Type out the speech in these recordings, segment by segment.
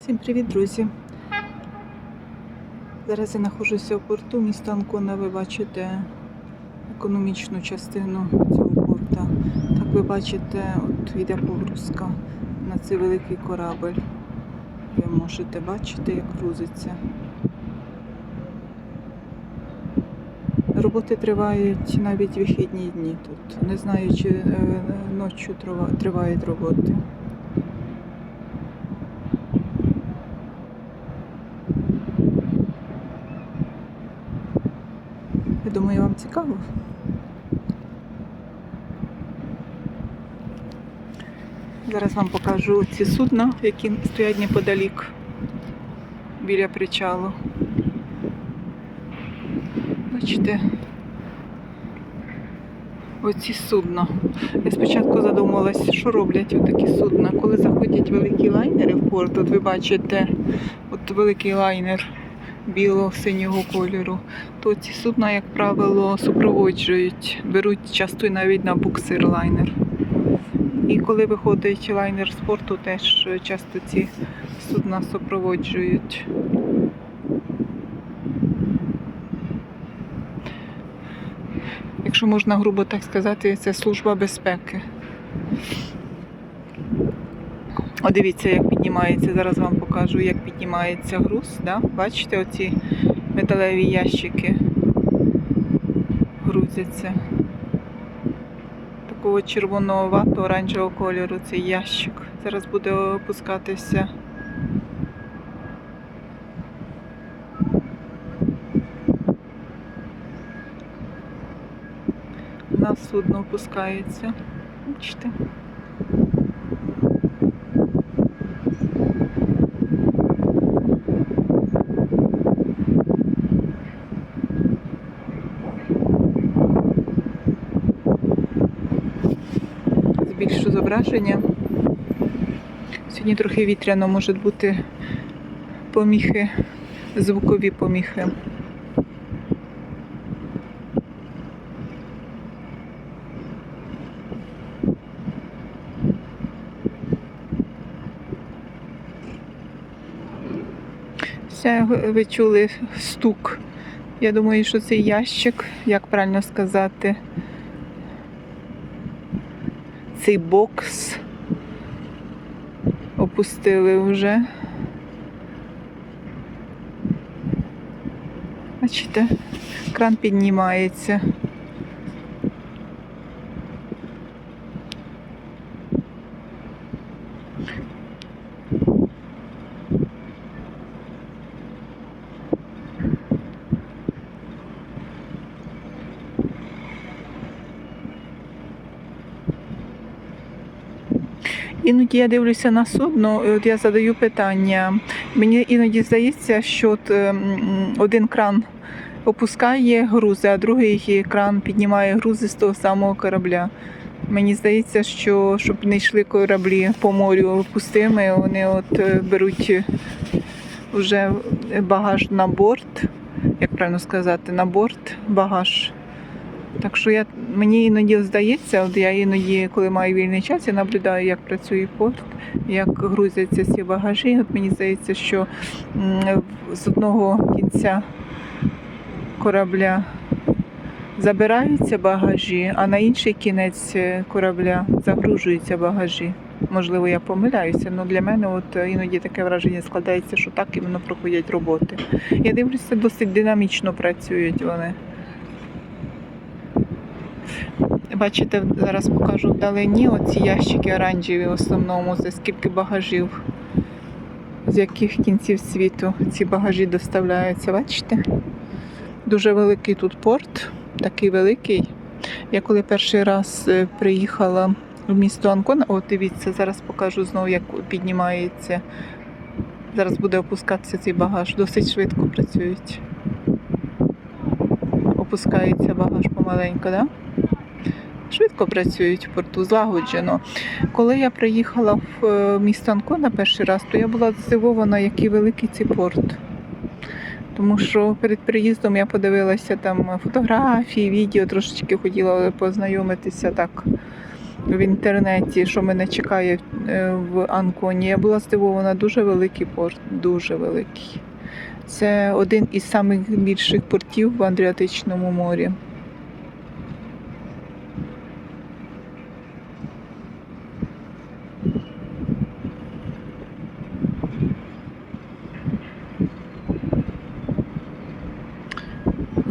Всім привіт, друзі! Зараз я знаходжуся в порту міста Анкона. Ви бачите економічну частину цього порта. Так ви бачите, от йде погрузка на цей великий корабль. Ви можете бачити, як грузиться. Роботи тривають навіть вихідні дні тут. Не знаю, чи е, ночі тривають роботи. Я думаю, вам цікаво. Зараз вам покажу ці судна, які стоять неподалік біля причалу. Бачите? Оці судна. Я спочатку задумалася, що роблять такі судна. Коли заходять великі лайнери в порт, от ви бачите, от великий лайнер біло-синього кольору, то ці судна, як правило, супроводжують, беруть часто й навіть на буксир лайнер. І коли виходить лайнер з порту, теж часто ці судна супроводжують. Якщо можна грубо так сказати, це служба безпеки. О, дивіться, як піднімається. Зараз вам покажу, як піднімається груз. Да? Бачите, оці металеві ящики грузяться. Такого червоного вату оранжевого кольору цей ящик. Зараз буде опускатися. На судно опускається. Бачите? Зображення. Сьогодні трохи вітряно можуть бути поміхи, звукові поміхи. Ви чули стук. Я думаю, що цей ящик, як правильно сказати, цей бокс опустили вже. Бачите, кран піднімається. Іноді я дивлюся на судно, і от я задаю питання. Мені іноді здається, що от, ем, один кран опускає грузи, а другий кран піднімає грузи з того самого корабля. Мені здається, що щоб не йшли кораблі по морю пустими, вони от е, беруть вже багаж на борт, як правильно сказати, на борт багаж. Так що я, мені іноді здається, от я іноді, коли маю вільний час, я наблюдаю, як працює порт, як грузяться ці багажі. От мені здається, що з одного кінця корабля забираються багажі, а на інший кінець е, корабля загружуються багажі. Можливо, я помиляюся, але для мене от е, іноді таке враження складається, що так іменно проходять роботи. Я дивлюся, досить динамічно працюють вони. Бачите, зараз покажу вдалині оці ящики оранжеві в основному, це скільки багажів, з яких кінців світу ці багажі доставляються. Бачите? Дуже великий тут порт, такий великий. Я коли перший раз е, приїхала в місто Анкон, от дивіться, зараз покажу знову, як піднімається. Зараз буде опускатися цей багаж. Досить швидко працюють. Опускається багаж помаленьку, так? Да? Швидко працюють в порту, злагоджено. Коли я приїхала в е, місто Анкона перший раз, то я була здивована, який великий цей порт. Тому що перед приїздом я подивилася там фотографії, відео, трошечки хотіла познайомитися так в інтернеті, що мене чекає е, в Анконі. Я була здивована, дуже великий порт, дуже великий. Це один із найбільших портів в Адріатичному морі.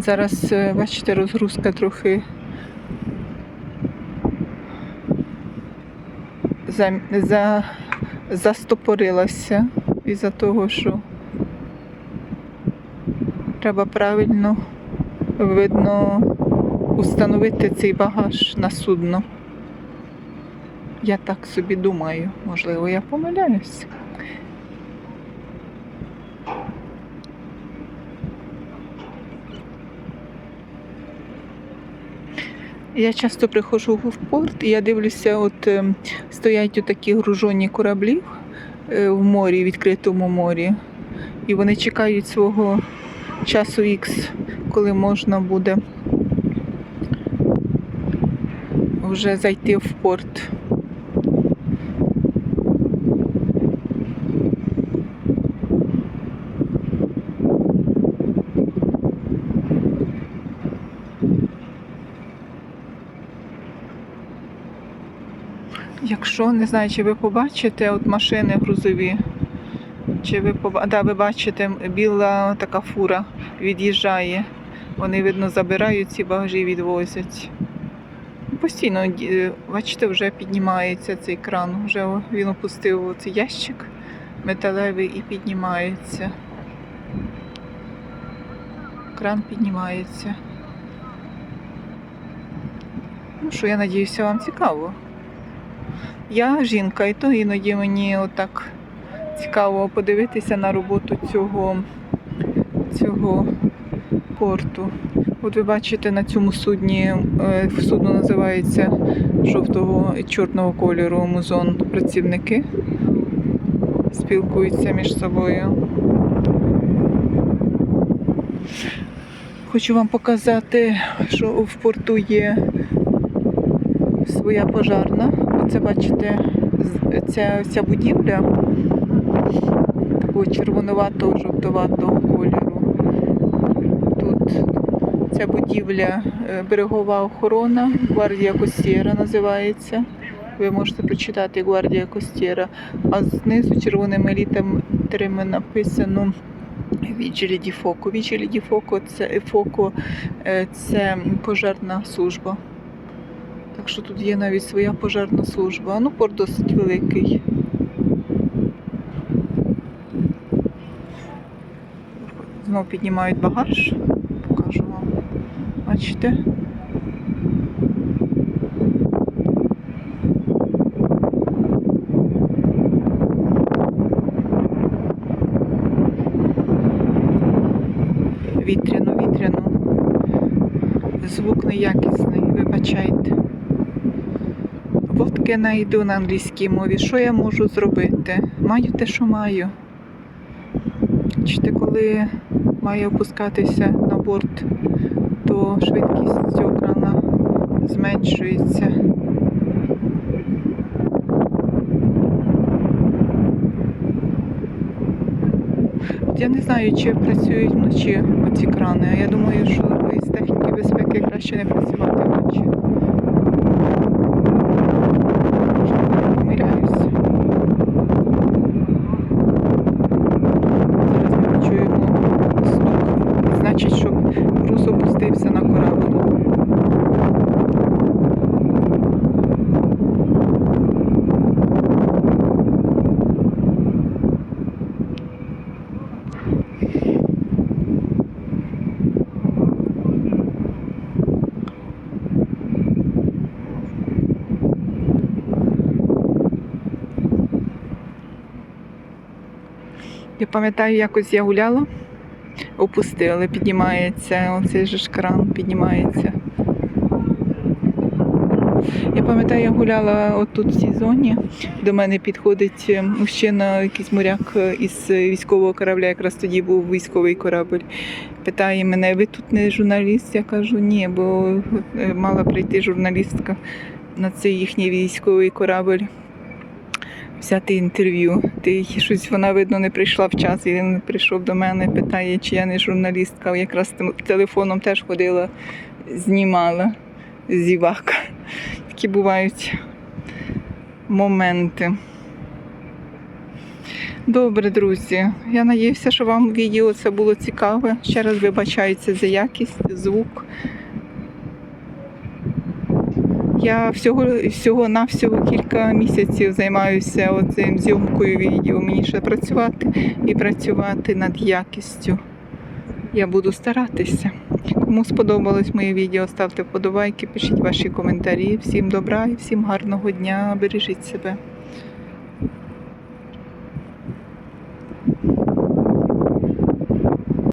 Зараз, е, бачите, розгрузка трохи за, за, застопорилася із-за того, що треба правильно видно установити цей багаж на судно. Я так собі думаю, можливо, я помиляюсь. Я часто приходжу в порт і я дивлюся, от ем, стоять такі гружоні кораблі е, в морі, відкритому морі, і вони чекають свого часу Х, коли можна буде вже зайти в порт. Якщо не знаю, чи ви побачите от машини грузові, чи ви поба... да, ви бачите, біла така фура від'їжджає. Вони, видно, забирають ці багажі відвозять. Постійно, бачите, вже піднімається цей кран. Вже він опустив цей ящик металевий і піднімається. Кран піднімається. Ну що, я надіюся, вам цікаво. Я жінка, і то іноді мені отак цікаво подивитися на роботу цього, цього порту. От ви бачите на цьому судні, е, судно називається жовтого і чорного кольору музон. Працівники спілкуються між собою. Хочу вам показати, що в порту є своя пожарна. Оце бачите, ця, ця будівля такого червонуватого, жовтуватого кольору. Тут ця будівля е, берегова охорона, гвардія Костєра називається. Ви можете прочитати гвардія Костєра, а знизу червоними літерами написано Віджелі ді Фоко. Віджелі Фоко це Фоко, е, це пожежна служба. Що тут є навіть своя пожежна служба. Ну, порт досить великий. Знову піднімають багаж. Покажу вам. Бачите? Вітряно, вітряно. Звук неякісний, вибачайте. Водки найду на англійській мові. Що я можу зробити? Маю те, що маю. Чте, коли має опускатися на борт, то швидкість крана зменшується. Я не знаю, чи працюють вночі оці крани, а я думаю, що із техніки безпеки краще не працювати вночі. Можливо, я помиляюся. Зараз ми почуємо стук. Значить, що груз опустився на корабль. Я пам'ятаю, якось я гуляла, опустили, піднімається, оцей же ж кран піднімається. Я пам'ятаю, я гуляла отут в цій зоні. До мене підходить е, мужчина, якийсь моряк е, із військового корабля, якраз тоді був військовий корабль. Питає мене, ви тут не журналіст? Я кажу, ні, бо е, мала прийти журналістка. на цей їхній військовий корабель взяти інтерв'ю. Ти щось вона, видно, не прийшла в час. І він прийшов до мене, питає, чи я не журналістка. Якраз телефоном теж ходила, знімала зівака. Такі бувають моменти. Добре, друзі. Я надіюся, що вам відео це було цікаве. Ще раз вибачаюся за якість, звук. Я всього, всього навсього кілька місяців займаюся оцим зйомкою відео. Мені ще працювати і працювати над якістю. Я буду старатися. Кому сподобалось моє відео, ставте вподобайки, пишіть ваші коментарі. Всім добра і всім гарного дня. Бережіть себе.